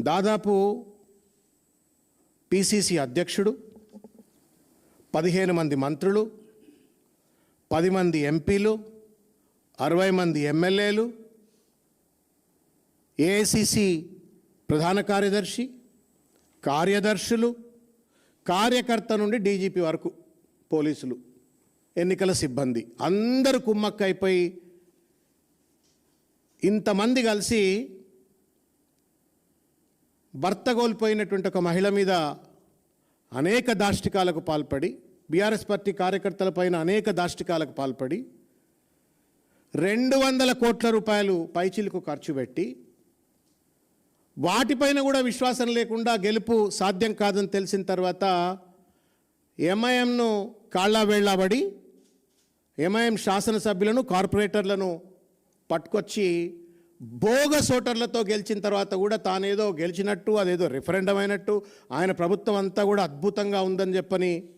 దాదాపు పిసిసి అధ్యక్షుడు పదిహేను మంది మంత్రులు పది మంది ఎంపీలు అరవై మంది ఎమ్మెల్యేలు ఏఐసిసి ప్రధాన కార్యదర్శి కార్యదర్శులు కార్యకర్త నుండి డీజీపీ వరకు పోలీసులు ఎన్నికల సిబ్బంది. అందరూ కుమ్మక్కైపోయి ఇంతమంది కలిసి భర్త కోల్పోయినటువంటి ఒక మహిళ మీద అనేక దాష్టికాలకు పాల్పడి బీఆర్ఎస్ పార్టీ కార్యకర్తలపైన అనేక దాష్టికాలకు పాల్పడి రెండు వందల కోట్ల రూపాయలు పైచిలకు ఖర్చు పెట్టి వాటిపైన కూడా విశ్వాసం లేకుండా గెలుపు సాధ్యం కాదని తెలిసిన తర్వాత ఎంఐఎంను కాళ్ళ వేళ్ళబడి ఎంఐఎం శాసనసభ్యులను కార్పొరేటర్లను పట్టుకొచ్చి బోగస్ ఓటర్లతో గెలిచిన తర్వాత కూడా తానేదో గెలిచినట్టు అదేదో రిఫరెండం అయినట్టు ఆయన ప్రభుత్వం అంతా కూడా అద్భుతంగా ఉందని చెప్పని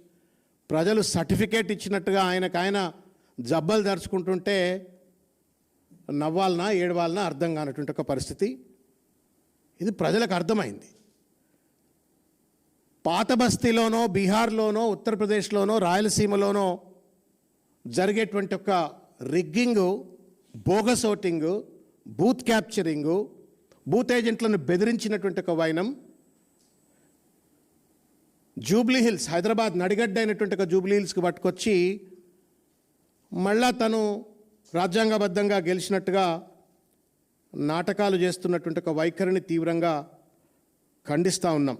ప్రజలు సర్టిఫికేట్ ఇచ్చినట్టుగా ఆయనకు ఆయన జబ్బలు దరుచుకుంటుంటే నవ్వాలనా ఏడవాలనా అర్థం కానటువంటి ఒక పరిస్థితి. ఇది ప్రజలకు అర్థమైంది. పాత బస్తీలోనో బీహార్లోనో ఉత్తరప్రదేశ్లోనో రాయలసీమలోనో జరిగేటువంటి ఒక rigging bogus voting booth capturing booth ఏజెంట్లను బెదిరించినటువంటి ఒక వైనం. జూబ్లీ హిల్స్ హైదరాబాద్ నడిగడ్డ అయినటువంటి ఒక జూబ్లీ హిల్స్కి పట్టుకొచ్చి మళ్ళా తను రాజ్యాంగబద్ధంగా గెలిచినట్టుగా నాటకాలు చేస్తున్నటువంటి ఒక వైఖరిని తీవ్రంగా ఖండిస్తూ ఉన్నాం.